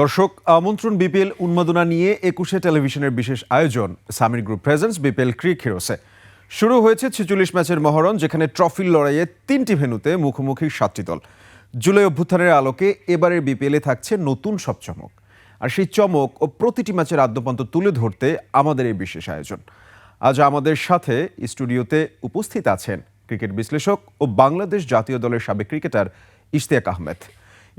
দর্শক, আমন্ত্রণ বিপিএল উন্মাদনা নিয়ে একুশে টেলিভিশনের বিশেষ আয়োজন, Samir group presence BPL cric হিরোসে। শুরু হয়েছে ছেচল্লিশ ম্যাচের মহরণ, যেখানে ট্রফির লড়াইয়ে তিনটি ভেন্যুতে মুখোমুখি সাতটি দল। জুলাই অভ্যুত্থানের আলোকে এবারের বিপিএলে থাকছে নতুন সব চমক। আর সেই চমক ও প্রতিটি ম্যাচের আদ্যপান্ত তুলে ধরতে আমাদের এই বিশেষ আয়োজন। আজ আমাদের সাথে স্টুডিওতে উপস্থিত আছেন ক্রিকেট বিশ্লেষক ও বাংলাদেশ জাতীয় দলের সাবেক ক্রিকেটার ইশতিয়াক আহমেদ।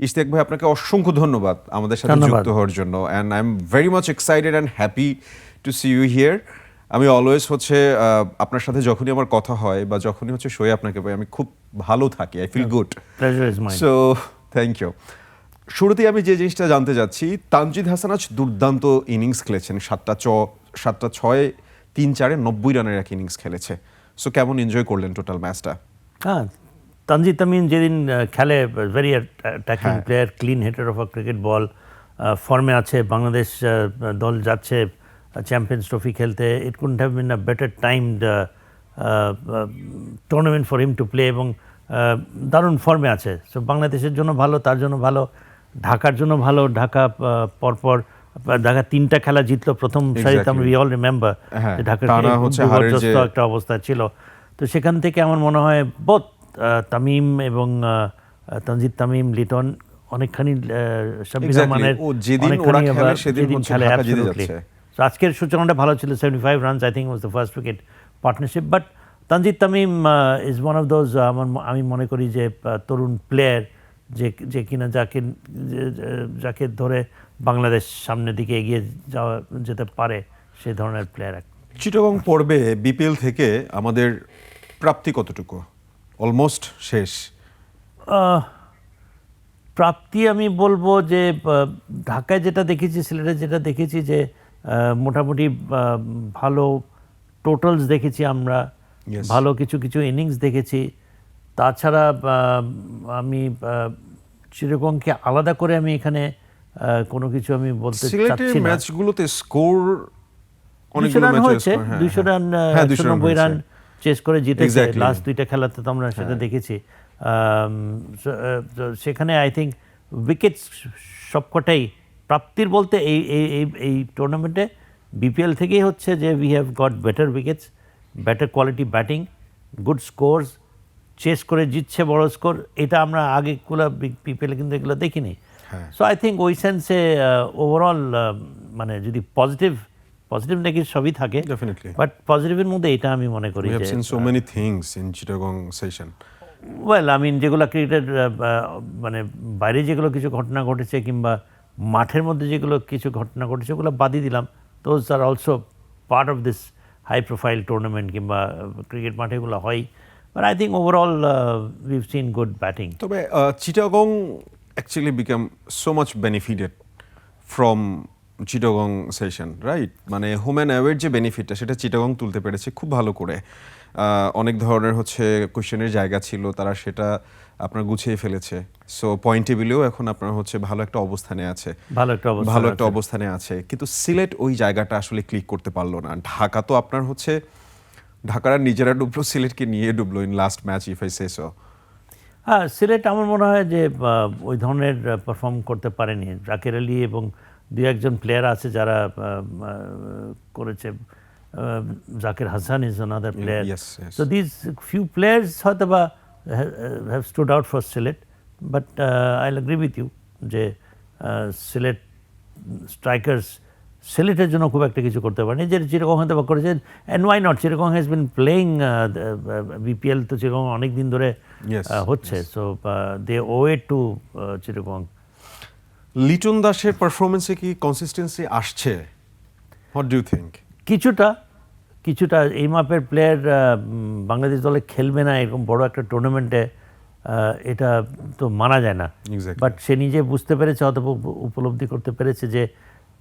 ইশতিয়াক ভাই আপনাকে অসংখ্য ধন্যবাদ আমাদের সাথে যুক্ত হওয়ার জন্য। And I am very much excited and happy to see you here আমি অলওয়েজ হচ্ছে আপনার সাথে যখনই আমার কথা হয় বা যখনই হচ্ছে শোয়ে আপনাকে পাই আমি খুব ভালো থাকি I feel good so thank you শুরুতেই আমি যে জিনিসটা জানতে যাচ্ছি তানজিদ হাসান আজ দুর্দান্ত ইনিংস খেলেছেন। সাতটা চ সাতটা ছয় তিন চারে নব্বই রানের এক ইনিংস খেলেছে। সো কেমন এনজয় করলেন টোটাল ম্যাচটা হ্যাঁ তানজিদ তামিম যেদিন খেলে very attacking. Player clean hitter of a cricket ball ফর্মে আছে বাংলাদেশ দল যাচ্ছে চ্যাম্পিয়ন্স ট্রফি খেলতে। It couldn't have been a better timed tournament for him to play এবং দারুণ ফর্মে আছে। সো বাংলাদেশের জন্য ভালো তার জন্য ভালো ঢাকার জন্য ভালো ঢাকা পরপর ঢাকা তিনটা খেলা জিতলো প্রথম সারিতে আমরা অল রিমেম্বার হ্যাঁ, ঢাকার একটা অবস্থা ছিল। তো সেখান থেকে আমার মনে হয় বোধ তামিম এবং তানজিদ তামিম লিটন অনেকখানি রহমানের সেদিন খেলে। So আজকের সূচনাটা ভালো ছিল seventy five runs I think was the first wicket partnership but Tanzid Tamim is one of those আমার আমি মনে করি যে তরুণ প্লেয়ার যে যে কিনা যাকে যাকে ধরে বাংলাদেশ সামনের দিকে এগিয়ে যাওয়া যেতে পারে সেই ধরনের প্লেয়ার চিটগং পর্বে বিপিএল থেকে আমাদের প্রাপ্তি কতটুকু? অলমোস্ট শেষ। প্রাপ্তি আমি বলব যে ঢাকায় যেটা দেখেছি সিলেটে যেটা দেখেছি যে মোটামুটি ভালো টোটালস দেখেছি আমরা. ভালো কিছু কিছু ইনিংস দেখেছি। তাছাড়া আমি আহ, চিরকমকে আলাদা করে আমি এখানে কোনো কিছু আমি বলতে চাচ্ছি না। ম্যাচগুলোতে স্কোর দুশো রান হয়েছে দুশো রান হ্যাঁ। একশো নব্বই রান চেস করে জিতেছে. লাস্ট দুইটা খেলাতে তো আমরা সেটা দেখেছি সেখানে আই থিঙ্ক উইকেট সবকটাই প্রাপ্তির বলতে এই এই এই টুর্নামেন্টে বিপিএল থেকেই হচ্ছে যে we have got better wickets better quality batting good scores chase করে জিতছে বড় স্কোর এটা আমরা আগেগুলো বিপিএলে কিন্তু এগুলো দেখিনি হ্যাঁ। সো আই থিঙ্ক ওই সেন্সে ওভারঅল মানে যদি পজিটিভ পজিটিভ নেগেটিভ সবই থাকে Definitely. বাট পজিটিভের মধ্যে এটা আমি মনে করি যে seen so many things in Chittagong session. Well I mean যেগুলো ক্রিকেটের মানে বাইরে যেগুলো কিছু ঘটনা ঘটেছে কিংবা মাঠের মধ্যে যেগুলো কিছু ঘটনা ঘটেছে ওগুলো বাদই দিলাম those are also part of this high profile tournament কিংবা ক্রিকেট মাঠে এগুলো হয় but I think overall we've seen good batting তবে Chittagong actually become so much benefited from Chittagong session right মানে হোম অ্যান্ড অ্যাওয়ের যে বেনিফিটটা সেটা চিটাগং তুলতে পেরেছে খুব ভালো করে। অনেক ধরনের হচ্ছে কোশ্চেনের জায়গা ছিল তারা সেটা আপনার গুছিয়ে ফেলেছে। সো পয়েন্ট টেবিলেও এখন আপনার হচ্ছে ভালো একটা অবস্থানে আছে। ভালো একটা ভালো একটা অবস্থানে আছে। কিন্তু সিলেট ওই জায়গাটা আসলে ক্লিক করতে পারল না। ঢাকা তো আপনার হচ্ছে ঢাকার নিজেরা ডুবলো সিলেটকে নিয়ে ডুবলো in last match if I say so হ্যাঁ সিলেট আমার মনে হয় যে ওই ধরনের পারফর্ম করতে পারেনি। জাকের আলী এবং দু একজন প্লেয়ার আছে যারা করেছে Zakir Hasan is another player. So this few players হয়তো বা have stood out for Sylhet but I agree with you যে সিলেট স্ট্রাইকার্স সিলেটের জন্য খুব একটা কিছু করতে পারেনি। যে চিরকম হয়তো বা করেছে অ্যান্ড ওয়াই নট চিরকম হ্যাজ বিন প্লেয়িং বিপিএল তো চিরকম অনেক দিন ধরে হচ্ছে। So they way to চিরকম। Liton দাসের পারফরমেন্সে কি কনসিস্টেন্সি আসছে? হোয়াট ডু থিঙ্ক কিছুটা কিছুটা এই মাপের প্লেয়ার বাংলাদেশ দলে খেলবে না এরকম বড় একটা টুর্নামেন্টে এটা তো মানা যায় না। বাট সে নিজে বুঝতে পেরেছে অথবা উপলব্ধি করতে পেরেছে যে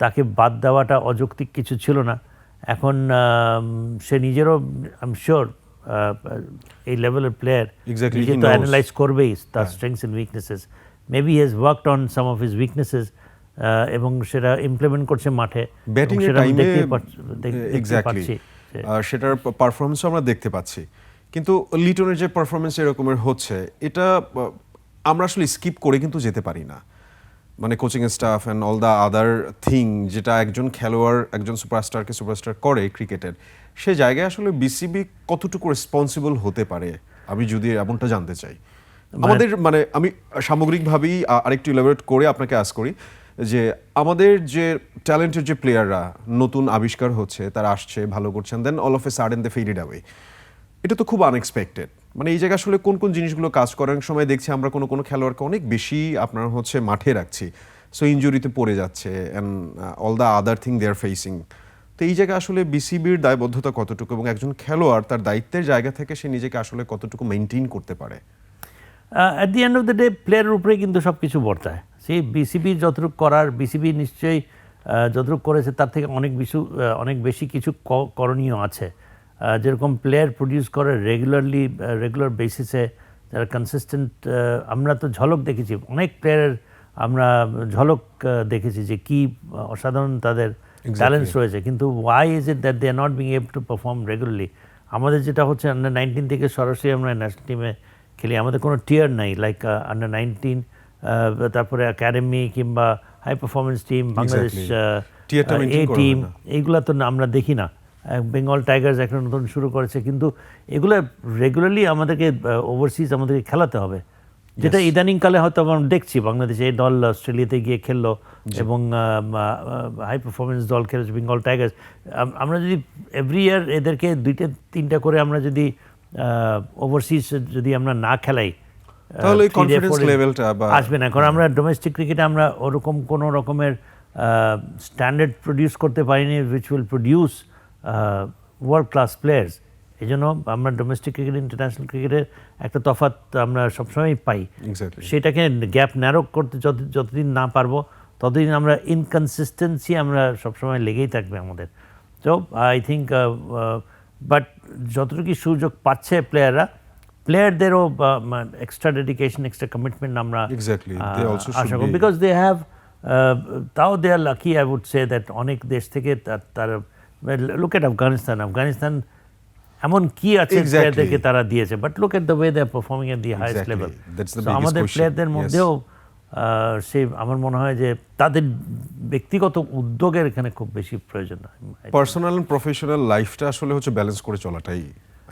তাকে বাদ দেওয়াটা অযৌক্তিক কিছু ছিল না। এখন সে নিজেরও আই এম শিওর এই লেভেলের প্লেয়ার নিজে তো অ্যানালাইজ করবেই তার strengths and weaknesses maybe he's worked on some of his weaknesses এবং সেটা ইমপ্লিমেন্ট করছে মাঠে। ব্যাটিং এর সেটা টাইমে এক্স্যাক্টলি সেটার পারফরমেন্স আমরা দেখতে পাচ্ছি। কিন্তু লিটনের যে পারফরমেন্স এরকমের হচ্ছে এটা আমরা আসলে স্কিপ করে কিন্তু যেতে পারি না। মানে coaching staff and all the other thing যেটা একজন খেলোয়াড় একজন সুপারস্টারকে সুপারস্টার করে ক্রিকেটের সে জায়গায় আসলে বিসিবি কতটুকু রেসপন্সিবল হতে পারে? আমি যদি এমনটা জানতে চাই। আমাদের মানে আমি সামগ্রিকভাবেই আরেকটু ইলাবোরেট করে আপনাকে আস করি যে আমাদের যে ট্যালেন্টেড যে প্লেয়াররা নতুন আবিষ্কার হচ্ছে, তারা আসছে, ভালো করছেন then all of a sudden they faded away এটা তো খুব আনএক্সপেক্টেড মানে এই জায়গায় আসলে কোন কোন জিনিসগুলো কাজ করার সময় দেখছি আমরা কোনো কোনো খেলোয়াড়কে অনেক বেশি আপনার হচ্ছে মাঠে রাখছি। সো ইনজুরিতে পড়ে যাচ্ছে and all the other thing they are facing তো এই জায়গায় আসলে বিসিবির দায়বদ্ধতা কতটুকু এবং একজন খেলোয়াড় তার দায়িত্বের জায়গা থেকে সে নিজেকে আসলে কতটুকু মেনটেন করতে পারে? At the end of the day প্লেয়ারের উপরে কিন্তু সব কিছু বর্তায় সেই বিসিবি যতটুকু করার বিসিবি নিশ্চয়ই যতটুকু করেছে তার থেকে অনেক বেশি আহ, অনেক বেশি কিছু করণীয় আছে। যেরকম প্লেয়ার প্রডিউস করে রেগুলারলি রেগুলার বেসিসে যারা কনসিস্টেন্ট আমরা তো ঝলক দেখেছি অনেক প্লেয়ারের আমরা ঝলক দেখেছি যে কি অসাধারণ তাদের ট্যালেন্টস রয়েছে। কিন্তু why is it that they are not being able to perform regularly আমাদের যেটা হচ্ছে আন্ডার নাইনটিন থেকে সরাসরি আমরা ন্যাশনাল টিমে খেলি। আমাদের কোনো টিয়ার নাই লাইক আন্ডার নাইনটিন তারপরে একাডেমি কিংবা high performance team Bangladesh A team এইগুলা তো আমরা দেখি না। বেঙ্গল টাইগার্স একটা নতুন শুরু করেছে কিন্তু এগুলো রেগুলারলি আমাদেরকে ওভারসিজ আমাদেরকে খেলাতে হবে। যেটা ইদানিংকালে হয়তো আমরা দেখছি বাংলাদেশে এই দল অস্ট্রেলিয়াতে গিয়ে খেললো এবং হাই পারফরমেন্স দল খেলেছে বেঙ্গল টাইগার্স আমরা যদি এভরি ইয়ার এদেরকে দুইটা তিনটা করে আমরা যদি ওভারসিজ যদি আমরা না খেলাই তাহলে ওই three day, confidence four day level টা বা- আসবে না। কারণ আমরা ডোমেস্টিক ক্রিকেটে আমরা ওরকম কোনো রকমের স্ট্যান্ডার্ড প্রডিউস করতে পারিনি which will produce world class players এই জন্য আমরা ডোমেস্টিক ক্রিকেট ইন্টারন্যাশনাল ক্রিকেটের একটা তফাৎ আমরা সবসময় পাই। সেটাকে গ্যাপ ন্যারো করতে যত যতদিন না পারব ততদিন আমরা ইনকনসিস্টেন্সি আমরা সবসময় লেগেই থাকবে আমাদের। তো আই থিঙ্ক বাট যতটুকু সুযোগ পাচ্ছে প্লেয়াররা প্লেয়ারদেরও এক্সট্রা ডেডিকেশন এক্সট্রা কমিটমেন্ট আমরা আশা করি বিকজ দে হ্যাভ তাও they are lucky I would say that অনেক দেশ থেকে তার লুক এট আফগানিস্তান আফগানিস্তান এমন কি আছে প্লেয়ারদেরকে তারা দিয়েছে? But look at the way they are performing at the Exactly. Level আমাদের প্লেয়ারদের মধ্যেও আহ, সে আমার মনে হয় যে তাদের ব্যক্তিগত উদ্যোগের এখানে খুব বেশি প্রয়োজন হয় পার্সোনাল এন্ড প্রফেশনাল লাইফটা আসলে হচ্ছে ব্যালেন্স করে চলাটাই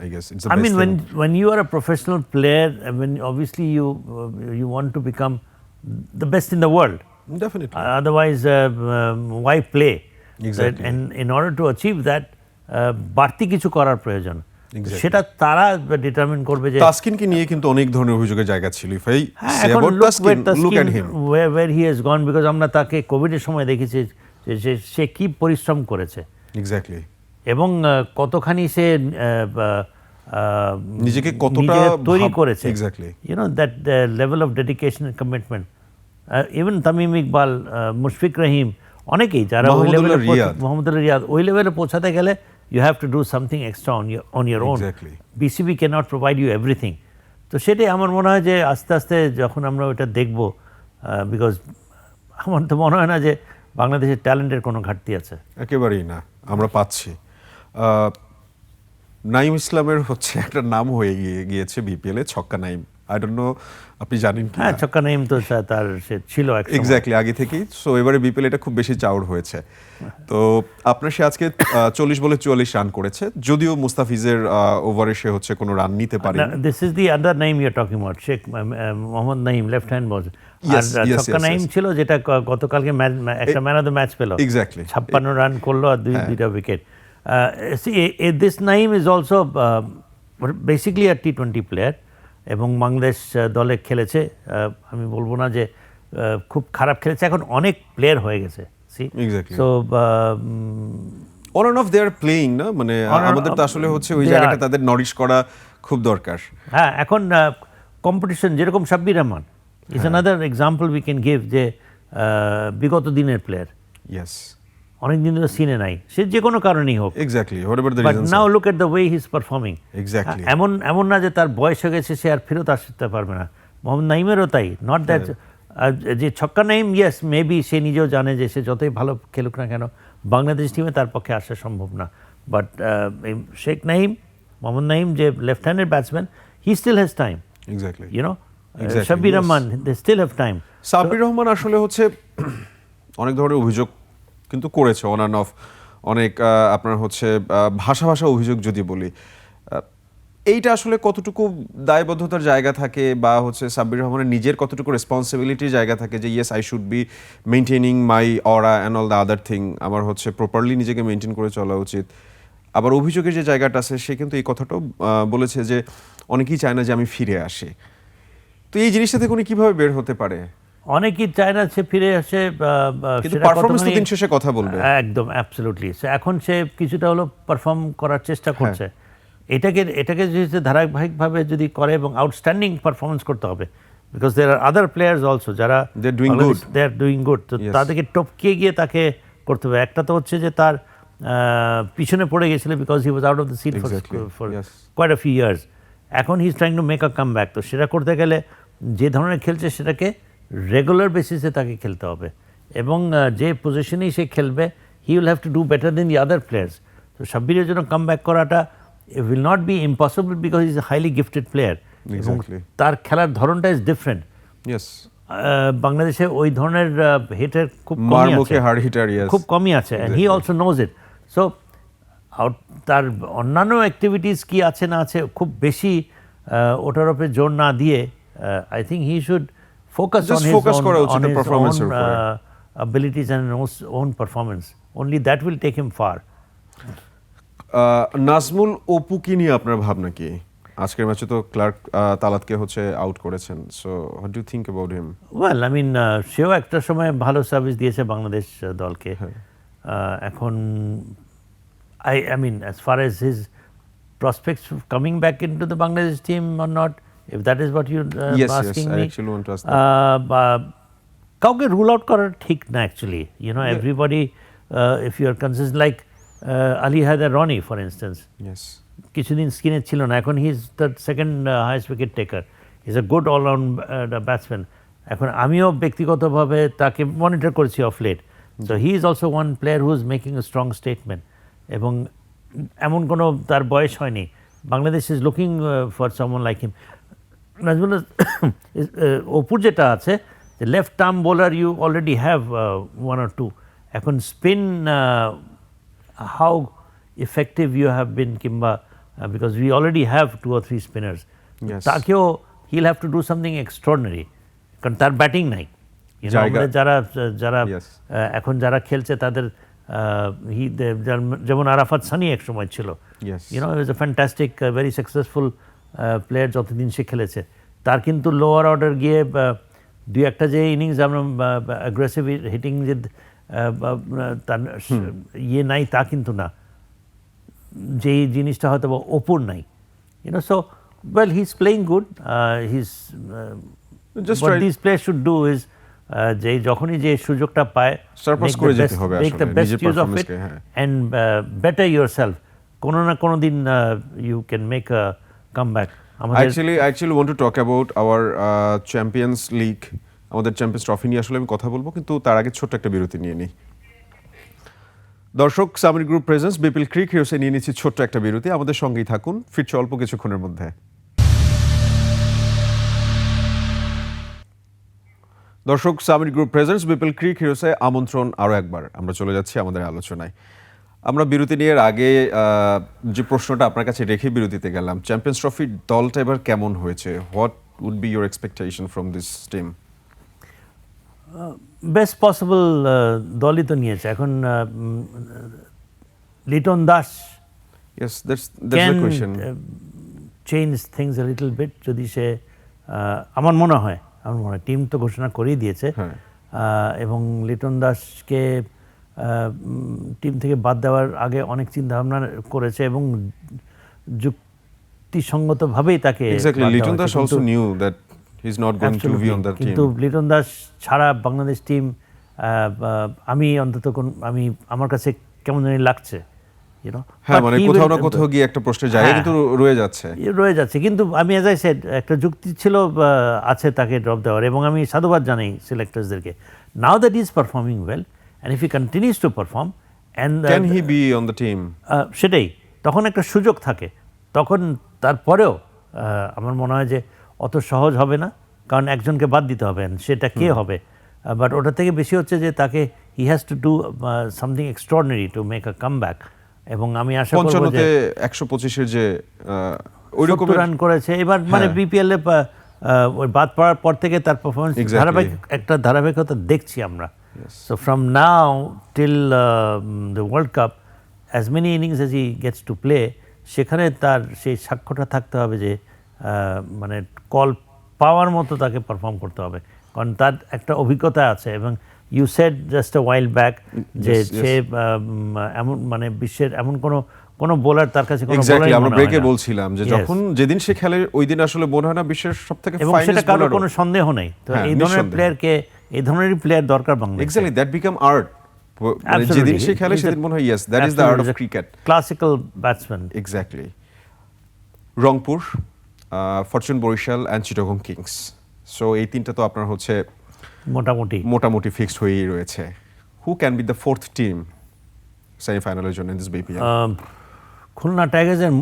I guess it's I mean, when when you are a professional player, and when obviously you uh, you want to become the best in the world. Uh, otherwise, uh, um, why play? Exactly. And in order to achieve that, uh, বাড়তি কিছু করার প্রয়োজন. সেটা তারা determine করবে যে তাসকিনকে নিয়ে কিন্তু অনেক ধরনের অভিযোগের জায়গা ছিল। ইফ আই সে এখন about Taskin look at him where he has gone because আমরা তাকে কোভিডের সময় দেখেছি যে সে- কি পরিশ্রম করেছে। এক্স্যাক্টলি এবং কতখানি সে নিজেকে কতটা তৈরি করেছে। Exactly. You know that level of dedication commitment even Tamim Iqbal Mushfiq Rahim অনেকেই যারা ওই লেভেলে। মোহাম্মদুল্লাহ রিয়াদ ওই লেভেলে পৌঁছাতে গেলে have to do something extra on year on year own Exactly. BCB can not provide you everything তো সেটাই আমার মনে হয় যে আস্তে আস্তে যখন আমরা ওটা দেখব বিকজ আমার তো মনে হয় না যে বাংলাদেশের ট্যালেন্টের কোনো ঘাটতি আছে। একেবারেই না আমরা পাচ্ছি। নাইম ইসলামের হচ্ছে একটা নাম হয়ে গিয়ে গিয়েছে বিপিএল ছক্কা নাইম। আই ডোন্ট নো আপনি জানেন কি হ্যাঁ ছক্কা নাইম তো তার সে ছিল এক এক্স্যাক্টলি আগে থেকেই। সো এবারে বিপিএল এটা খুব বেশি চাউর হয়েছে। তো আপনার সে আজকে চল্লিশ বলে চুয়াল্লিশ রান করেছে। যদিও মুস্তাফিজের ওভারে সে হচ্ছে কোনো রান নিতে পারে this is the under Naim you're talking about Sheikh Mohammad Naim left hand ball আর ছক্কা নাইম ছিল যেটা গতকালকে একটা ম্যান অফ দ্য ম্যাচ পেল। Exactly. ছাপ্পান্ন রান করল আর দুই দুইটা wicket this Naim is also basically R T twenty player এবং বাংলাদেশ দলে খেলেছে। আমি বলব না যে খুব খারাপ খেলেছে এখন অনেক প্লেয়ার হয়ে গেছে। See. So on off they are playing না? মানে আমাদের তো আসলে হচ্ছে ওই জায়গাটা তাদের নরিশ করা খুব দরকার। হ্যাঁ এখন কম্পিটিশন যেরকম Sabbir Rahman is. Another example we can give যে বিগত দিনের প্লেয়ার ইয়েস অনেক দিন ধরে সিনে নাই। সে যে কোনো কারণেই হোক। Exactly but now look at the way he is performing Exactly. এমন এমন না যে তার বয়স হয়ে গেছে সে আর ফেরত আসতে পারবে না। মোহাম্মদ নাইমেরও তাই। নট দ্যাট যে ছক্কা নাইম ইয়েস মেবি সে নিজেও জানে যে সে যতই ভালো খেলুক না কেন বাংলাদেশ টিমে তার পক্ষে আসা সম্ভব না। বাট শেখ নাইম মোহাম্মদ নাইম যে left হ্যান্ডের batsman he still has time exactly know, Exactly, Shabir yes. Rahman, they still Sabbir Rahman আসলে হচ্ছে অনেক ধরনের অভিযোগ কিন্তু করেছে। অন অ্যান্ড অফ অনেক আপনার হচ্ছে ভাষা ভাষা অভিযোগ যদি বলি এইটা আসলে কতটুকু দায়বদ্ধতার জায়গা থাকে বা হচ্ছে সাব্বির রহমানের নিজের কতটুকু রেসপন্সিবিলিটির জায়গা থাকে যে yes I should be maintaining my aura and all the other thing আমার হচ্ছে প্রপারলি নিজেকে মেনটেন করে চলা উচিত। আবার অভিযোগের যে জায়গাটা আছে, সে কিন্তু এই কথাটাও বলেছে যে, অনেকেই চায় না যে আমি ফিরে আসি। তো এই জিনিসটা থেকে উনি কীভাবে বের হতে পারে? অনেকেই চায় না সে ফিরে আসে পারফরমেন্স তো দিন শেষে কথা বলবে। একদম অ্যাবসলিউটলি এখন সে কিছুটা হলো পারফর্ম করার চেষ্টা হ্যাঁ। করছে। এটাকে এটাকে যদি ধারাবাহিকভাবে যদি করে এবং আউটস্ট্যান্ডিং পারফরমেন্স করতে হবে because there are other players also যারা They're doing good. They are doing good তো তাদেরকে টপকে গিয়ে তাকে করতে হবে। একটা তো হচ্ছে যে তার পিছনে পড়ে গেছিল because he was out of the seat Exactly. For quite a few years এখন he is trying to make a come back তো সেটা করতে গেলে যে ধরনের খেলছে সেটাকে রেগুলার বেসিসে তাকে খেলতে হবে। এবং যে পজিশনেই সে খেলবে he will have to do better than the other players তো সাব্বিরের জন্য কাম ব্যাক করাটা will not be impossible because is highly gifted player এবং তার খেলার ধরনটা ইজ ডিফারেন্ট বাংলাদেশে ওই ধরনের হেটের খুব কমই আছে। হার্ড হিটার ইয়েস খুব কমই আছে and he also knows it so তার অন্যান্য অ্যাক্টিভিটিস কি আছে না আছে খুব বেশি ওটার উপরে জোর না দিয়ে I think he should focus Just focus করা উচিত ওর performance এর উপরে। abilities and his own performance. Only that will take him far. Nazmul Apu কি নিয়ে আপনার ভাবনা কি আজকের ম্যাচে তো ক্লার্ক তালাতকে হচ্ছে আউট করেছেন so what do think about him well I mean সেও একটা সময় ভালো সার্ভিস দিয়েছে বাংলাদেশ আহ, দলকে। হ্যাঁ। আহ, এখন I I mean as far as his prospects coming back into the Bangladesh team or not if that is what you Yes, asking yes, asking I actually want to ask that. কাউকে rule out করা ঠিক না actually you know everybody if you are consis like Ali Haider Rony for instance কিছুদিন স্কিনে ছিল না এখন he is the second highest wicket taker is a good allround batsman এখন আমিও ব্যক্তিগতভাবে তাকে মনিটর করেছি of late so he is also one player who is making a strong statement এবং এমন কোনো তার বয়স হয়নি Bangladesh is looking for someone like him Najmul অপুর যেটা আছে যে left arm bowler you already have one or two এখন spin how effective you have been Kimba uh, because we already have two or three spinners. Yes. তাকেও he'll have to do something extraordinary কারণ তার batting নাই You know, জায়গা- আমাদের যারা যারা Yes. আহ, এখন যারা খেলছে তাদের আহ, he- they- যার- যেমন আরাফাত সানি এক সময় ছিল Yes. You know is a fantastic very successful player যতদিন সে খেলেছে তার কিন্তু লোয়ার অর্ডার গিয়ে দুই একটা যে ইনিংস আমরা অ্যাগ্রেসিভ হিটিং যে তার ইয়ে নাই তা কিন্তু না। যেই জিনিসটা হয়তো বা অপুর নাই। You know so well he is playing good he is should do is uh, যে যখনই যে সুযোগটা পায় Surpass করে যেতে হবে আসলে, of it performance-কে, হ্যাঁ। and uh, better yourself কোনো না কোনো দিন you can make a come back actually actually want to talk about our champions league আমাদের চ্যাম্পিয়ন্স ট্রফি নিয়ে আসলে আমি কথা বলব, কিন্তু তার আগে ছোট্ট একটা বিরতি নিয়ে নিই। দর্শক Samir group presence BPL cric হিরোসে নিয়ে নিচ্ছি ছোট্ট একটা বিরতি। আমাদের সঙ্গেই থাকুন, ফিরছে অল্প কিছুক্ষণের মধ্যে। দর্শক Samir group presence BPL cric হিরোসে আমন্ত্রণ আরও একবার। আমরা চলে যাচ্ছি আমাদের আলোচনায়। আমরা বিরতি নিয়ে আগে যে প্রশ্নটা আপনার কাছে রেখে বিরতিতে গেলাম চ্যাম্পিয়ন্স ট্রফির দলটা এবার কেমন হয়েছে? What would be your expectation from this team best possible দলই তো নিয়েছে। এখন uh, Liton Das yes that's that's the can question change things a little bit যদি সে আহ, আমার মনে হয় আমার মনে হয় টিম তো ঘোষণা করেই দিয়েছে। হ্যাঁ। আহ, এবং লিটন দাসকে টিম থেকে বাদ দেওয়ার আগে অনেক চিন্তা ভাবনা করেছে এবং যুক্তিসঙ্গতভাবেই তাকে লিটন দাস অলসো কিন্তু- knew that he is not going to be on the team কিন্তু লিটন দাস ছাড়া বাংলাদেশ টিম আমি অন্তত কোন আমি আমার কাছে কেমন জানি লাগছে হ্যাঁ মানে কোথাও না কোথাও গিয়ে একটা প্রশ্নের জায়গা হ্যাঁ। কিন্তু রয়ে যাচ্ছে। রয়ে যাচ্ছে কিন্তু আমি এজ আই সেড একটা যুক্তি ছিল আছে তাকে ড্রপ দেওয়ার এবং আমি সাধুবাদ জানাই সিলেক্টার্সদেরকে now that is performing well and if he continues to perform and can he be on the team সেটাই। তখন একটা সুযোগ থাকে। তখন তারপরেও আমার মনে হয় যে অত সহজ হবে না। কারণ একজনকে বাদ দিতে হবে। সেটা কে হবে? বাট ওটা থেকে বেশি হচ্ছে যে তাকে he has to do something extraordinary to make a come back এবং আমি আশা করব যে একশো পঁচিশের যে আহ, ওই রকমের সত্তর রান করেছে। এবার মানে হ্যাঁ। বিপিএল এ বাদ পড়ার পর থেকে তার পারফরমেন্স ধারাবাহিক একটা ধারাবাহিকতা দেখছি আমরা। So from now till the world cup as many innings as he gets to play সেখানে তার সেই সাক্ষ্যটা থাকতে হবে যে মানে কল পাওয়ার মতো তাকে পারফর্ম করতে হবে কারণ তার একটা অভিজ্ঞতা আছে এবং you said just a while back যে Yes, yes. সে এমন মানে বিশ্বের এমন কোনো কোনো বোলার তার কাছে কোনো bowler-ই আমরা ব্রেকে। বলছিলাম যে Yes. যখন যেদিন সে খেলে ওই দিন আসলে মনে হয় না বিশ্বের সব থেকে এবং সেটা কারোর কোনো সন্দেহ নেই তো হ্যাঁ, এই ধরনের। প্লেয়ারকে এই ধরনের প্লেয়ার দরকার বাংলাদেশে। এক্স্যাক্টলি দ্যাট বিকাম আর্ট যেদিন সে খেলে সেদিন মনে হয় yes that is the art of cricket classical batsman exactly Rangpur fortune Barishal and Chittagong kings so এই তিনটা তো আপনার হচ্ছে মোটামুটি। মোটামুটি ফিক্সড হয়েই রয়েছে। Who can be the fourth team সেমিফাইনালের জন্য দিস বিপিএল খুলনা টাইগার্সের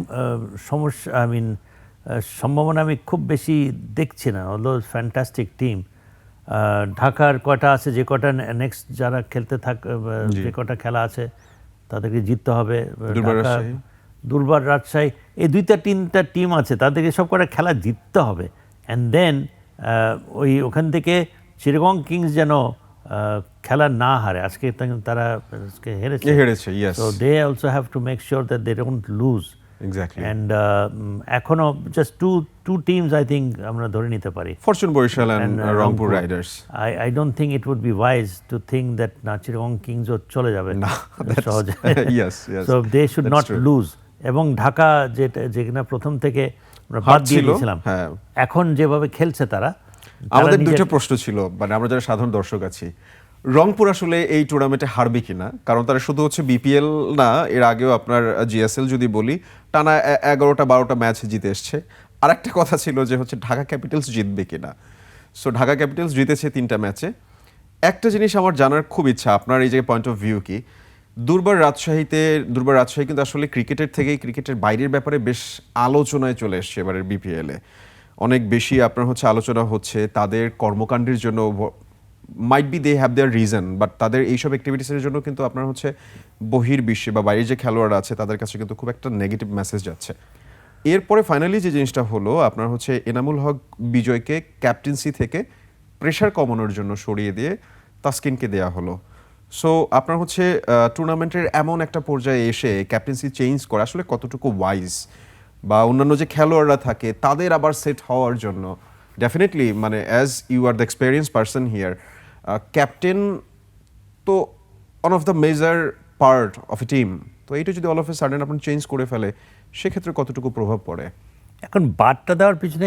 সমস্যা আই মিন সম্ভাবনা আমি খুব বেশি দেখছি না হলো ফ্যান্টাস্টিক টিম ঢাকার কয়টা আছে যে কটা নেক্সট যারা খেলতে থাক যে কটা খেলা আছে তাদেরকে জিততে হবে। দুর্বার রাজশাহী। এই দুইটা তিনটা টিম আছে তাদেরকে সব কটা খেলা জিততে হবে। অ্যান্ড দেন ওই ওখান থেকে চিরগং কিংস যেন খেলা না হারে। আজকে তারা হেরেছে। হেরেছে So they also have to make sure that they don't lose. Exactly And uh, এখনও just two two teams I think আমরা ধরে নিতে পারি. Fortune Barishal And, uh, Rangpur. Riders I, I don't think it would be wise to think that নাচিরগং kings ও চলে যাবে না, সহজে yes, yes, so they should that's not true. lose এবং ঢাকা যেটা যেখানে প্রথম থেকে আমরা বাদ দিয়ে ছিল, দিয়েছিলাম হ্যাঁ। এখন যেভাবে খেলছে তারা আমাদের দুইটা প্রশ্ন ছিল মানে আমরা যারা সাধারণ দর্শক আছি রংপুর আসলে এই টুর্নামেন্টে হারবে কিনা? কারণ তারা শুধু হচ্ছে বিপিএল না, এর আগেও আপনার জিএসএল যদি বলি, টানা এগারোটা, বারোটা ম্যাচ জিতে এসছে। আর একটা কথা ছিল যে হচ্ছে ঢাকা ক্যাপিটালস জিতবে কিনা। সো ঢাকা ক্যাপিটালস জিতেছে তিনটা ম্যাচে একটা জিনিস আমার জানার খুব ইচ্ছা, আপনার এই যে পয়েন্ট অফ ভিউ কি? দুর্বার রাজশাহীতে, দুর্বার রাজশাহী কিন্তু আসলে ক্রিকেটের থেকেই, ক্রিকেটের বাইরের ব্যাপারে বেশ আলোচনায় চলে এসছে এবারের বিপিএলে অনেক বেশি আপনার হচ্ছে আলোচনা হচ্ছে, তাদের কর্মকাণ্ডের জন্য might be they have their reason but তাদের এইসব অ্যাক্টিভিটিসের জন্য কিন্তু আপনার হচ্ছে বহির বিশ্বে বা বাইরের যে খেলোয়াড়রা আছে, তাদের কাছে কিন্তু খুব একটা নেগেটিভ মেসেজ যাচ্ছে। এরপরে ফাইনালি যে জিনিসটা হলো, আপনার হচ্ছে এনামুল হক বিজয়কে ক্যাপ্টেন্সি থেকে প্রেশার কমানোর জন্য সরিয়ে দিয়ে তাসকিনকে দেয়া হলো। সো আপনার হচ্ছে টুর্নামেন্টের এমন একটা পর্যায়ে এসে ক্যাপ্টেন্সি চেঞ্জ করা আসলে কতটুকু ওয়াইজ বা অন্যান্য যে খেলোয়াড়রা থাকে, তাদের আবার সেট হওয়ার জন্য ডেফিনেটলি মানে as you are the experience person here captain তো one of the major part of a team তো এইটা যদি অল অফ এ সাডেন আপনি চেঞ্জ করে ফেলে সেক্ষেত্রে কতটুকু প্রভাব পড়ে? এখন বার্তা দেওয়ার পিছনে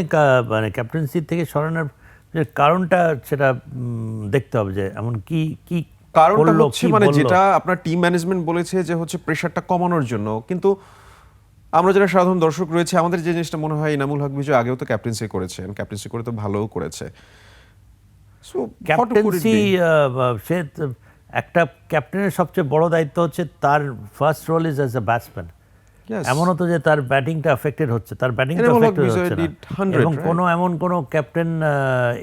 মানে ক্যাপ্টেন্সি থেকে সরানোর কারণটা সেটা দেখতে হবে যে এমন কি কি কারণটা হচ্ছে মানে যেটা আপনার টিম ম্যানেজমেন্ট বলেছে যে হচ্ছে প্রেশারটা কমানোর জন্য। কিন্তু আমরা যারা সাধারণ দর্শক রয়েছে আমাদের যে জিনিসটা মনে হয় ইনামুল হক বিজয় আগেও তো ক্যাপ্টেন্সি করেছেন। ক্যাপ্টেন্সি করে তো ভালোও করেছে। সো ক্যাপ্টেন্সি সে একটা ক্যাপ্টেনের সবচেয়ে বড় দায়িত্ব হচ্ছে তার first role is as a batsman Yes. এমন হতো যে তার ব্যাটিংটা এফেক্টেড হচ্ছে তার ব্যাটিংটা হচ্ছে না। এবং কোনো এমন কোনো ক্যাপ্টেন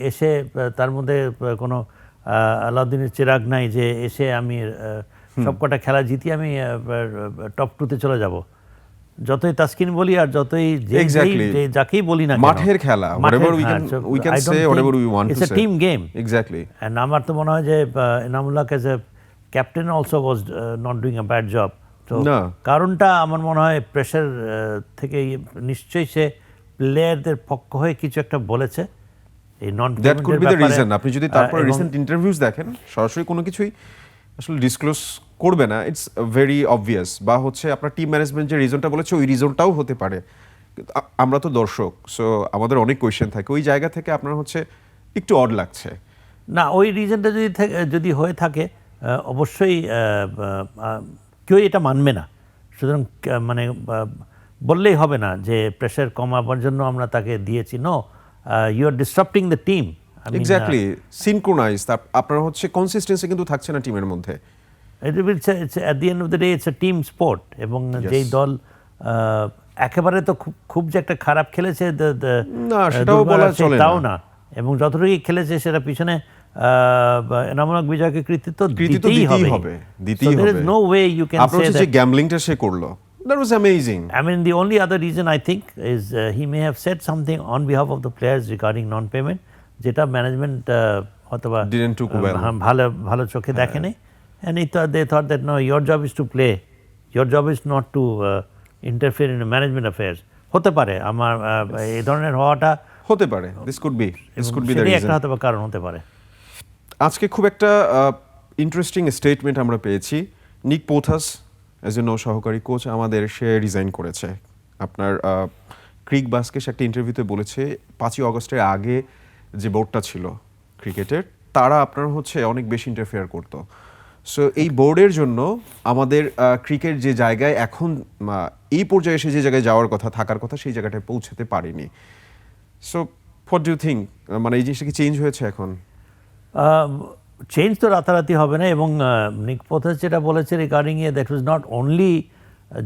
এসে তার মধ্যে কোনো আলাউদ্দিনের চিরাগ নাই যে এসে আমি সবকটা খেলা জিতি আমি টপ টুতে চলে যাব। যতই তাসকিন বলি আর যতই যাকেই বলি না মাঠের খেলা হ্যাঁ, think whatever we want it's to a say. team game. Exactly And আমার তো মনে হয় যে Enamullah as a captain also was not doing a bad job তো কারণটা আমার মনে হয় প্রেশার থেকে নিশ্চয়ই সে প্লেয়ারদের পক্ষ হয়ে কিছু একটা বলেছে। এই নন that could be the reason আপনি যদি তারপর রিসেন্ট ইন্টারভিউজ দেখেন সরাসরি কোনো কিছুই আসলে ডিসক্লোজ করবে না ইটস ভেরি অবভিয়াস বা হচ্ছে আপনার টিম ম্যানেজমেন্ট যে রিজনটা বলেছে ওই রিজনটাও হতে পারে। আমরা তো দর্শক সো আমাদের অনেক কোয়েশ্চেন থাকে। ওই জায়গা থেকে আপনার হচ্ছে একটু অড লাগছে। না ওই রিজনটা যদি যদি হয়ে থাকে অবশ্যই কেউ এটা মানবে না। সুতরাং মানে বললেই হবে না যে প্রেশার কমাবার জন্য আমরা তাকে দিয়েছি। No you are disturbing the team exactly synchronise আপনার হচ্ছে কনসিস্টেন্সি কিন্তু থাকছে না টিমের মধ্যে। At the end of the day it's a team sport এবং যেই দল একেবারে তো খুব খুব যে একটা খারাপ খেলেছে না, তাও না। না। এবং যতটুকু খেলেছে সেটা পিছনে বিজয়কে কৃতিত্ব দিতেই হবে। দিতেই হবে। no way you can আপনার say হচ্ছে যে গ্যামলিংটা সে করল I mean, the only other reason I think is uh, he may have said something on behalf of the players regarding non-payment, যেটা ম্যানেজমেন্ট uh, well. হা- ভালো ভালো চোখে দেখেনি and he thought they thought that no your job is to play. Your job is not to uh, interfere in the management affairs. হতে পারে আমার uh, এই ধরনের হওয়াটা হতে পারে। This could be this could be the reason একটা হতে পারে কারণ হতে পারে। আজকে খুব একটা ইন্টারেস্টিং স্টেটমেন্ট আমরা পেয়েছি। নিক পোথাস এজ এ নৌ সহকারী কোচ আমাদের সে রিজাইন করেছে। আপনার ক্রিক বাসকে সে একটা ইন্টারভিউতে বলেছে পাঁচই অগস্টের আগে যে বোর্ডটা ছিল ক্রিকেটের তারা আপনার হচ্ছে অনেক বেশি ইন্টারফেয়ার করতো। সো এই বোর্ডের জন্য আমাদের ক্রিকেট যে জায়গায় এখন এই পর্যায়ে এসে যে জায়গায় যাওয়ার কথা থাকার কথা সেই জায়গাটায় পৌঁছাতে পারেনি। সো ফর ডু থিঙ্ক মানে এই জিনিসটা কি চেঞ্জ হয়েছে এখন? চেঞ্জ তো রাতারাতি হবে না এবং নিক পোথাস যেটা বলেছে regarding a that was not only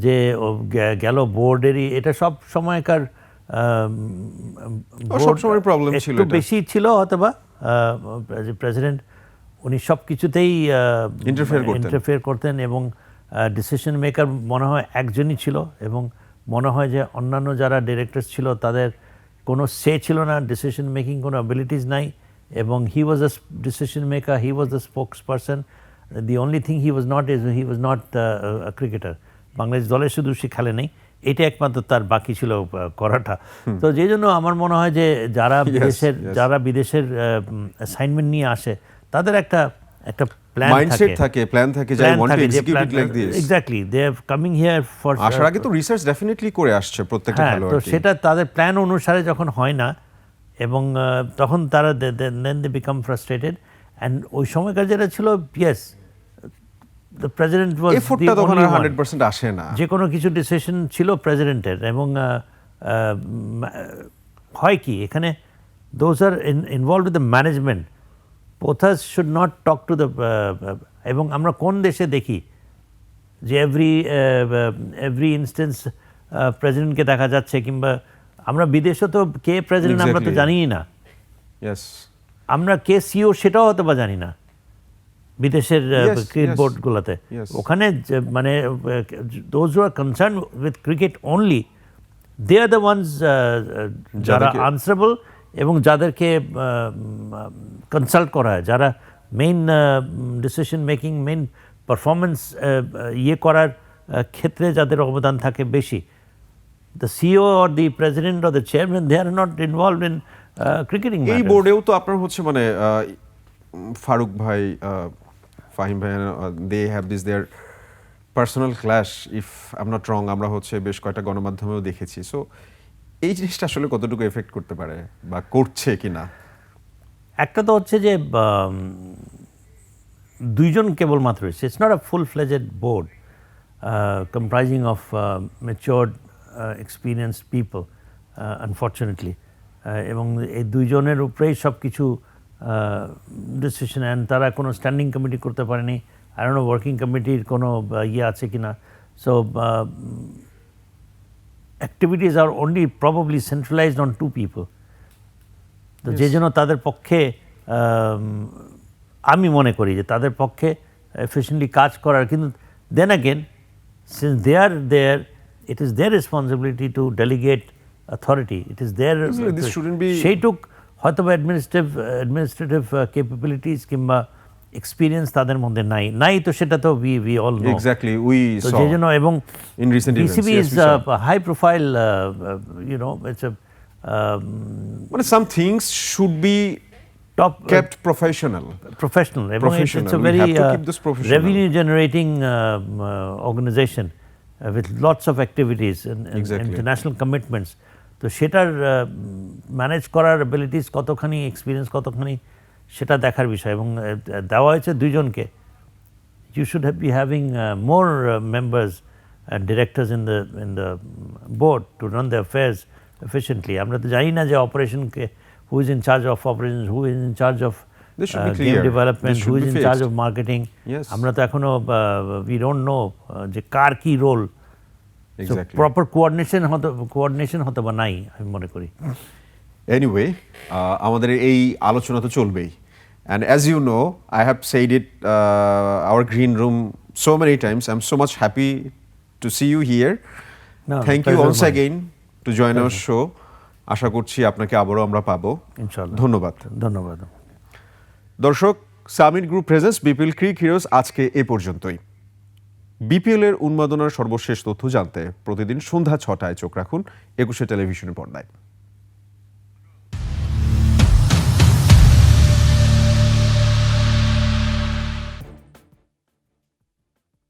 যে গেল বোর্ডেরই এটা সব সময়কার ও, সবসময় problem ছিল। বেশি ছিল অথবা প্রেসিডেন্ট উনি সব কিছুতেই ইন্টারফেয়ার করতেন। এবং ডিসিশন মেকার মনে হয় একজনই ছিল এবং মনে হয় যে অন্যান্য যারা ডিরেক্টর ছিল তাদের কোনো সে ছিল না ডিসিশন মেকিং কোনো অ্যাবিলিটিস নাই এবং he was a decision maker he was the spokes person the only thing he was not is he was not cricketer Bangladesh দলে শুধু সে খেলে নেই এটা একমাত্র তার বাকি ছিল করাটা। তো যেই জন্য আমার মনে হয় যে যারা বিদেশের যারা বিদেশের অ্যাসাইনমেন্ট নিয়ে আসে তাদের একটা একটা প্ল্যান মাইন্ডসেট থাকে। প্ল্যান থাকে যে I want to execute like this exactly they have coming here for আসার আগে তো রিসার্চ ডেফিনেটলি করে আসছে প্রত্যেকটা হ্যাঁ তো সেটা তাদের প্ল্যান অনুসারে যখন হয় না এবং তখন তারা then they become frustrated and ওই সময়কার যেটা ছিল ইয়েস দ্য প্রেসিডেন্ট ওয়াজ এফোর্টটা তখন আসে না। যে কোনো কিছু ডিসিশন ছিল প্রেসিডেন্টের এবং হয় কি এখানে those are involve with the management Pothas should not talk to the এবং আমরা কোন দেশে দেখি যে এভরি এভরি ইনস্টেন্স প্রেসিডেন্টকে দেখা যাচ্ছে কিংবা আমরা বিদেশে তো কে প্রেসিডেন্ট আমরা তো. জানিই না আমরা কে সিও সেটাও হয়তো বা জানি না বিদেশের ক্রিকেট yes. বোর্ডগুলোতে ওখানে মানে those are concern with cricket only they are the ones যারা আনসারেবল এবং যাদেরকে কনসাল্ট করা হয় যারা main decision making main performance ইয়ে করার ক্ষেত্রে যাদের অবদান থাকে বেশি। The CEO or the president or the chairman they are not involve in cricketing এই বোর্ডেও তো আপনার হচ্ছে মানে ফারুক ভাই ফাহিম ভাই they have this their personal clash if I'm not wrong আমরা হচ্ছে বেশ কয়েকটা গণমাধ্যমেও দেখেছি। সো এই জিনিসটা আসলে কতটুকু এফেক্ট করতে পারে বা করছে কি না একটা তো হচ্ছে যে দুইজন কেবলমাত্র it's not a full fledged board comprising of matured experience people unfortunately এবং এই দুইজনের উপরেই সব কিছু ডিসিশন অ্যান্ড তারা কোনো স্ট্যান্ডিং কমিটি করতে পারেনি। আর ওয়ার্কিং কমিটির কোনো ইয়ে আছে কি না so activities are only probably centralized on two people. তো যে জন্য তাদের পক্ষে আমি মনে করি যে তাদের পক্ষে এফিসিয়েন্টলি কাজ করার কিন্তু then again since they are there it is their responsibility to delegate authority it is their Absolutely, this shouldn't be- সেইটুক হয়তো বা অ্যাডমিনিস্ট্রেটিভ অ্যাডমিনিস্ট্রেটিভ ক্যাপাবিলিটিস কিংবা এক্সপিরিয়েন্স তাদের মধ্যে নাই নাই তো সেটা তো we we all know exactly we তো সেই জন্য এবং a high profile, uh, uh, you know, it's a um, মানে some things should be top uh, kept professional professional. এবং it's, a very uh, revenue generating um, uh, organization uh, with lots of activities and, and Exactly. international commitments. তো সেটার manage করার abilities কতখানি experience কতখানি সেটা দেখার বিষয় এবং দেওয়া হয়েছে দুজনকে you should have be having more members and directors in the in the board to run the affairs efficiently আমরা তো জানি না যে অপারেশনকে who is in charge of operation who is in charge of development who is in charge of marketing আমরা তো এখনও we don't know যে কার কি রোল প্রপার কোয়ার্ডিনেশন হতে কোয়ার্ডিনেশন হতে বা নাই আমি মনে করি। এনিওয়ে আমাদের এই আলোচনা তো চলবেই। And as you know I have said it our green room so many times I am so much happy to see you here thank you pleasure again to join our show আশা করছি আপনাকে আবারও আমরা পাবো। ধন্যবাদ। ধন্যবাদ। দর্শক Summit Group presence BPL ক্রিক heroes আজকে এ পর্যন্তই। বিপিএল এর উন্মাদনার সর্বশেষ তথ্য জানতে প্রতিদিন সন্ধ্যা ছটায় চোখ রাখুন একুশে টেলিভিশনের পর্দায়।